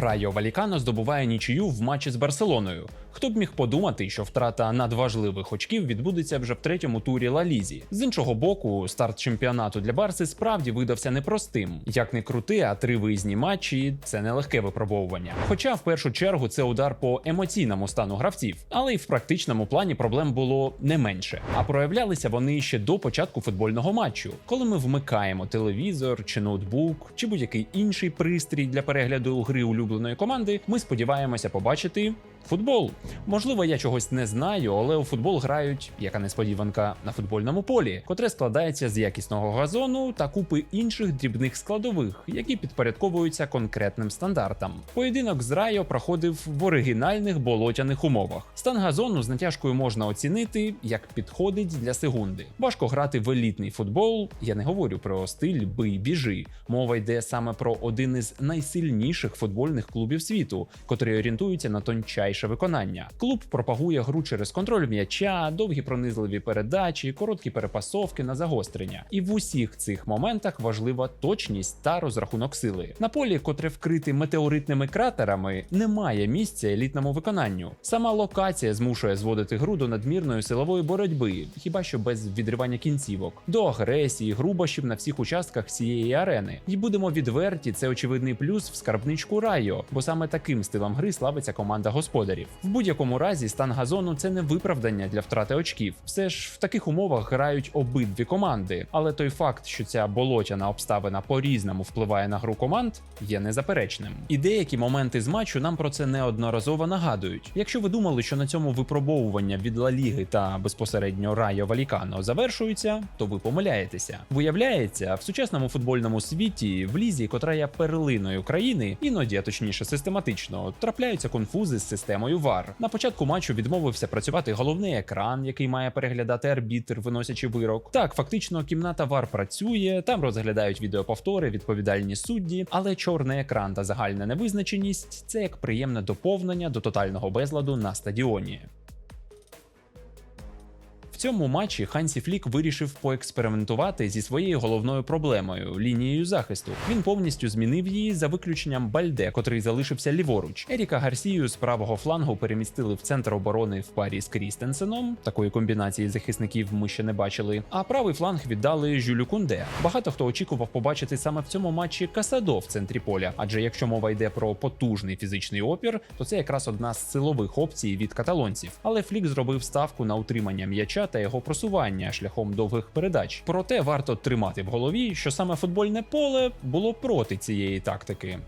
Райо Валікано здобуває нічию в матчі з Барселоною. Хто б міг подумати, що втрата надважливих очків відбудеться вже в третьому турі Ла Лізі. З іншого боку, старт чемпіонату для Барси справді видався непростим. Як не крути, а три виїзні матчі це нелегке випробовування. Хоча в першу чергу це удар по емоційному стану гравців, але й в практичному плані проблем було не менше. А проявлялися вони ще до початку футбольного матчу, коли ми вмикаємо телевізор чи ноутбук, чи будь-який інший пристрій для перегляду гри улюбленої команди. Ми сподіваємося побачити. Футбол. Можливо, я чогось не знаю, але у футбол грають, яка несподіванка, на футбольному полі, котре складається з якісного газону та купи інших дрібних складових, які підпорядковуються конкретним стандартам. Поєдинок з Райо проходив в оригінальних болотяних умовах. Стан газону з натяжкою можна оцінити, як підходить для сегунди. Важко грати в елітний футбол. Я не говорю про стиль бий біжи. Мова йде саме про один із найсильніших футбольних клубів світу, котрий орієнтується на тончайше виконання. Клуб пропагує гру через контроль м'яча, довгі пронизливі передачі, короткі перепасовки на загострення. І в усіх цих моментах важлива точність та розрахунок сили. На полі, котре вкрите метеоритними кратерами, немає місця елітному виконанню. Сама локація змушує зводити гру до надмірної силової боротьби, хіба що без відривання кінцівок, до агресії, грубощів на всіх участках цієї арени. І будемо відверті, це очевидний плюс в скарбничку Райо, бо саме таким стилем гри славиться команда господарів. В будь-якому разі стан газону це не виправдання для втрати очків. Все ж в таких умовах грають обидві команди, але той факт, що ця болотяна обставина по-різному впливає на гру команд, є незаперечним. І деякі моменти з матчу нам про це неодноразово нагадують. Якщо ви думали, що на цьому випробовування від Ла Ліги та безпосередньо Райо Валікано завершуються, то ви помиляєтеся. Виявляється, в сучасному футбольному світі, в лізі, котра є перлиною країни, іноді, а точніше систематично, трапляються конфузи з системою VAR. На початку матчу відмовився працювати головний екран, який має переглядати арбітр, виносячи вирок. Так, фактично, кімната VAR працює, там розглядають відеоповтори, відповідальні судді, але чорний екран та загальна невизначеність це як приємне доповнення до тотального безладу на стадіоні. Цьому матчі Хансі Флік вирішив поекспериментувати зі своєю головною проблемою лінією захисту. Він повністю змінив її за виключенням Бальде, котрий залишився ліворуч. Еріка Гарсію з правого флангу перемістили в центр оборони в парі з Крістенсеном. Такої комбінації захисників ми ще не бачили. А правий фланг віддали Жюлю Кунде. Багато хто очікував побачити саме в цьому матчі Касадо в центрі поля. Адже якщо мова йде про потужний фізичний опір, то це якраз одна з силових опцій від каталонців. Але Флік зробив ставку на утримання м'яча та його просування шляхом довгих передач. Проте варто тримати в голові, що саме футбольне поле було проти цієї тактики.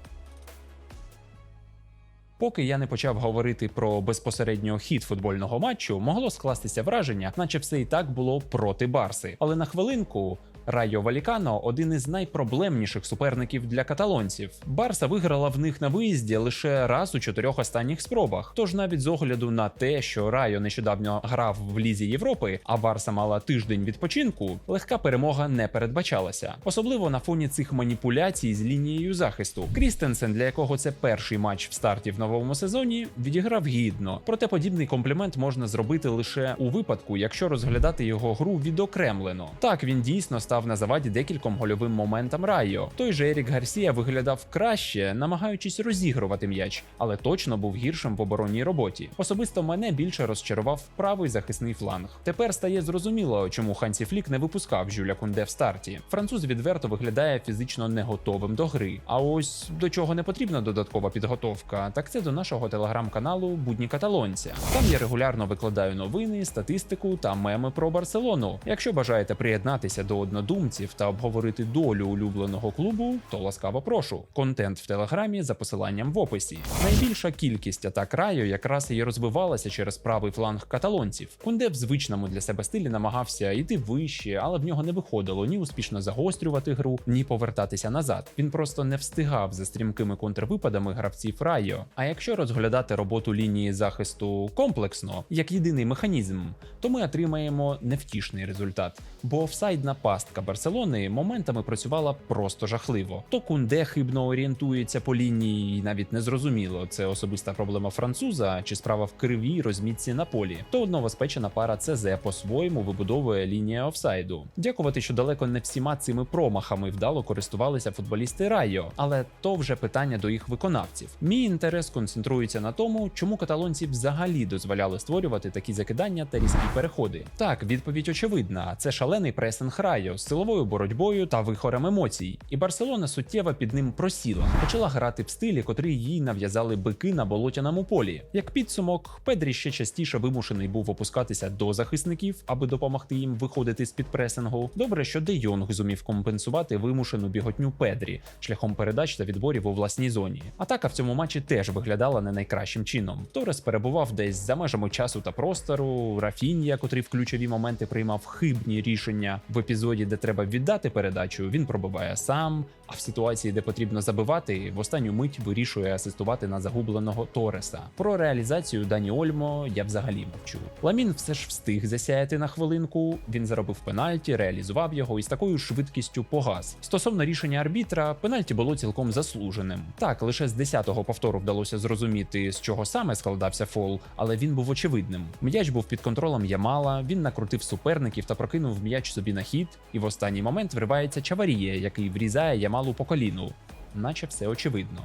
Поки я не почав говорити про безпосередньо хід футбольного матчу, могло скластися враження, наче все і так було проти Барси. Але на хвилинку. Райо Валікано один із найпроблемніших суперників для каталонців. Барса виграла в них на виїзді лише раз у чотирьох останніх спробах. Тож навіть з огляду на те, що Райо нещодавно грав в лізі Європи, а Барса мала тиждень відпочинку, легка перемога не передбачалася, особливо на фоні цих маніпуляцій з лінією захисту. Крістенсен, для якого це перший матч в старті в новому сезоні, відіграв гідно. Проте подібний комплімент можна зробити лише у випадку, якщо розглядати його гру відокремлено. Так він дійсно став на заваді декільком гольовим моментам Райо. Той же Ерік Гарсія виглядав краще, намагаючись розігрувати м'яч, але точно був гіршим в оборонній роботі. Особисто мене більше розчарував правий захисний фланг. Тепер стає зрозуміло, чому Хансі Флік не випускав Жюля Кунде в старті. Француз відверто виглядає фізично не готовим до гри. А ось до чого не потрібна додаткова підготовка, так це до нашого телеграм-каналу Будні каталонця. Там я регулярно викладаю новини, статистику та меми про Барселону. Якщо бажаєте приєднатися до однодумців та обговорити долю улюбленого клубу, то ласкаво прошу. Контент в телеграмі за посиланням в описі. Найбільша кількість атак раю якраз і розвивалася через правий фланг каталонців. Кунде в звичному для себе стилі намагався йти вище, але в нього не виходило ні успішно загострювати гру, ні повертатися назад. Він просто не встигав за стрімкими контрвипадами гравців Райо. А якщо розглядати роботу лінії захисту комплексно, як єдиний механізм, то ми отримаємо невтішний результат, бо офсайдна пастка шістка Барселони моментами працювала просто жахливо. То Кунде хибно орієнтується по лінії, і навіть не зрозуміло, це особиста проблема француза чи справа в кривій розмітці на полі. То новоспечена пара ЦЗ по-своєму вибудовує лінія офсайду. Дякувати, що далеко не всіма цими промахами вдало користувалися футболісти Райо, але то вже питання до їх виконавців. Мій інтерес концентрується на тому, чому каталонці взагалі дозволяли створювати такі закидання та різкі переходи. Так, відповідь очевидна: це шалений пресинг Райо силовою боротьбою та вихорем емоцій. І Барселона суттєво під ним просіла, почала грати в стилі, котрий їй нав'язали бики на болотяному полі. Як підсумок, Педрі ще частіше вимушений був опускатися до захисників, аби допомогти їм виходити з під пресингу. Добре, що Де Йонг зумів компенсувати вимушену біготню Педрі шляхом передач та відборів у власній зоні. Атака в цьому матчі теж виглядала не найкращим чином. Торес перебував десь за межами часу та простору. Рафінія, котрий в ключові моменти приймав хибні рішення в епізоді, де треба віддати передачу, він пробиває сам. В ситуації, де потрібно забивати, в останню мить вирішує асистувати на загубленого Тореса. Про реалізацію Дані Ольмо я взагалі мовчу. Ламін все ж встиг засяяти на хвилинку. Він заробив пенальті, реалізував його і з такою швидкістю погас. Стосовно рішення арбітра, пенальті було цілком заслуженим. Так, лише з 10-го повтору вдалося зрозуміти, з чого саме складався фол, але він був очевидним. М'яч був під контролем Ямала. Він накрутив суперників та прокинув м'яч собі на хід. І в останній момент вривається Чаваріє, який врізає Ямалу по коліну. Наче все очевидно.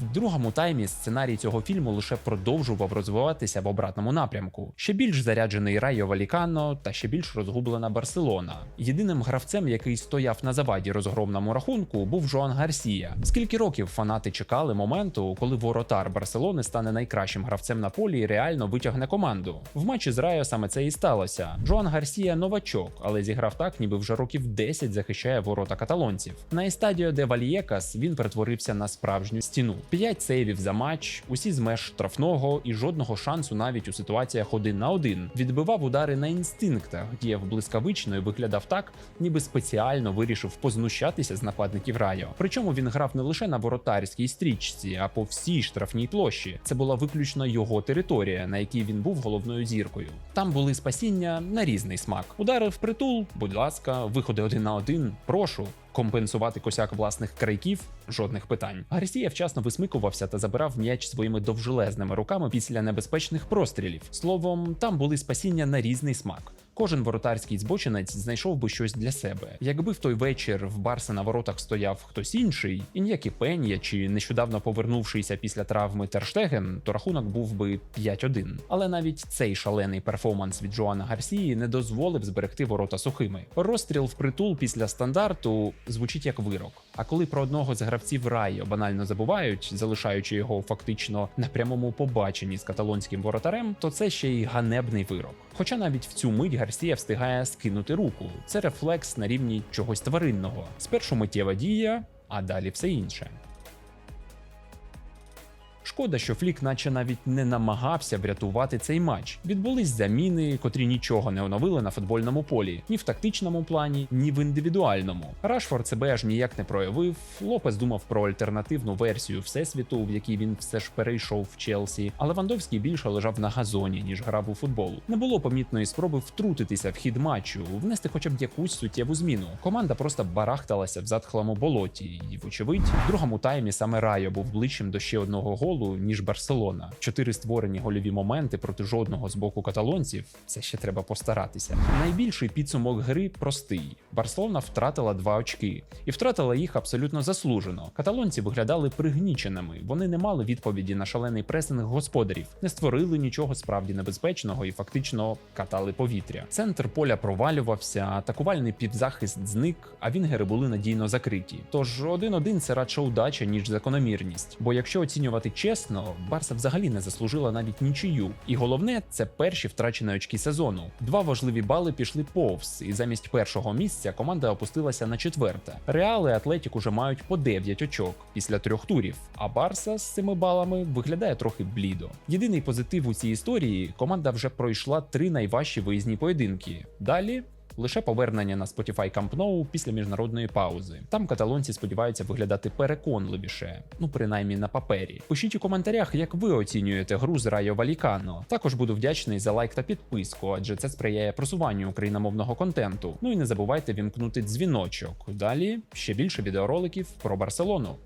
В другому таймі сценарій цього фільму лише продовжував розвиватися в обратному напрямку. Ще більш заряджений Райо Валікано та ще більш розгублена Барселона. Єдиним гравцем, який стояв на заваді розгромному рахунку, був Жоан Гарсія. Скільки років фанати чекали моменту, коли воротар Барселони стане найкращим гравцем на полі і реально витягне команду. В матчі з Райо саме це і сталося. Жоан Гарсія новачок, але зіграв так, ніби вже років 10 захищає ворота каталонців. На естадіо де Вальєкас він перетворився на справжню стіну. 5 сейвів за матч, усі з меж штрафного і жодного шансу навіть у ситуаціях один на один. Відбивав удари на інстинктах, діяв блискавично і виглядав так, ніби спеціально вирішив познущатися з нападників Райо. Причому він грав не лише на воротарській стрічці, а по всій штрафній площі. Це була виключно його територія, на якій він був головною зіркою. Там були спасіння на різний смак. Удари в притул, будь ласка, виходи один на один. Прошу. Компенсувати косяк власних крайків жодних питань. Гарсія вчасно висмикувався та забирав м'яч своїми довжелезними руками після небезпечних прострілів. Словом, там були спасіння на різний смак. Кожен воротарський збочинець знайшов би щось для себе. Якби в той вечір в Барса на воротах стояв хтось інший, Ін'які Пенія чи нещодавно повернувшийся після травми Терштеген, то рахунок був би 5-1. Але навіть цей шалений перформанс від Жоана Гарсії не дозволив зберегти ворота сухими. Розстріл в притул після стандарту звучить як вирок. А коли про одного з гравців Райо банально забувають, залишаючи його фактично на прямому побаченні з каталонським воротарем, то це ще й ганебний вирок. Хоча навіть в цю мить Гарсія встигає скинути руку. Це рефлекс на рівні чогось тваринного. Спершу миттєва дія, а далі все інше. Шкода, що Флік, наче навіть не намагався врятувати цей матч. Відбулись заміни, котрі нічого не оновили на футбольному полі, ні в тактичному плані, ні в індивідуальному. Рашфорд себе аж ніяк не проявив. Лопес думав про альтернативну версію всесвіту, в якій він все ж перейшов в Челсі. А Левандовський більше лежав на газоні, ніж грав у футбол. Не було помітної спроби втрутитися в хід матчу, внести хоча б якусь суттєву зміну. Команда просто барахталася в затхлому болоті, і, вочевидь, в другому таймі саме Райо був ближчим до ще одного голу, ніж Барселона. Чотири створені гольові моменти проти жодного з боку каталонців. Це ще треба постаратися. Найбільший підсумок гри простий: Барселона втратила два очки, і втратила їх абсолютно заслужено. Каталонці виглядали пригніченими. Вони не мали відповіді на шалений пресинг господарів, не створили нічого справді небезпечного і фактично катали повітря. Центр поля провалювався, атакувальний півзахист зник, а вінгери були надійно закриті. Тож 1-1 це радше удача ніж закономірність. Бо якщо оцінювати чесно, Барса взагалі не заслужила навіть нічию. І головне, це перші втрачені очки сезону. Два важливі бали пішли повз, і замість першого місця команда опустилася на четверте. Реал і Атлетік уже мають по 9 очок після трьох турів. А Барса з цими балами виглядає трохи блідо. Єдиний позитив у цій історії команда вже пройшла три найважчі виїзні поєдинки. Далі лише повернення на Spotify Camp Nou після міжнародної паузи. Там каталонці сподіваються виглядати переконливіше, ну принаймні на папері. Пишіть у коментарях, як ви оцінюєте гру з Райо Валікано. Також буду вдячний за лайк та підписку, адже це сприяє просуванню україномовного контенту. Ну і не забувайте вімкнути дзвіночок. Далі ще більше відеороликів про Барселону.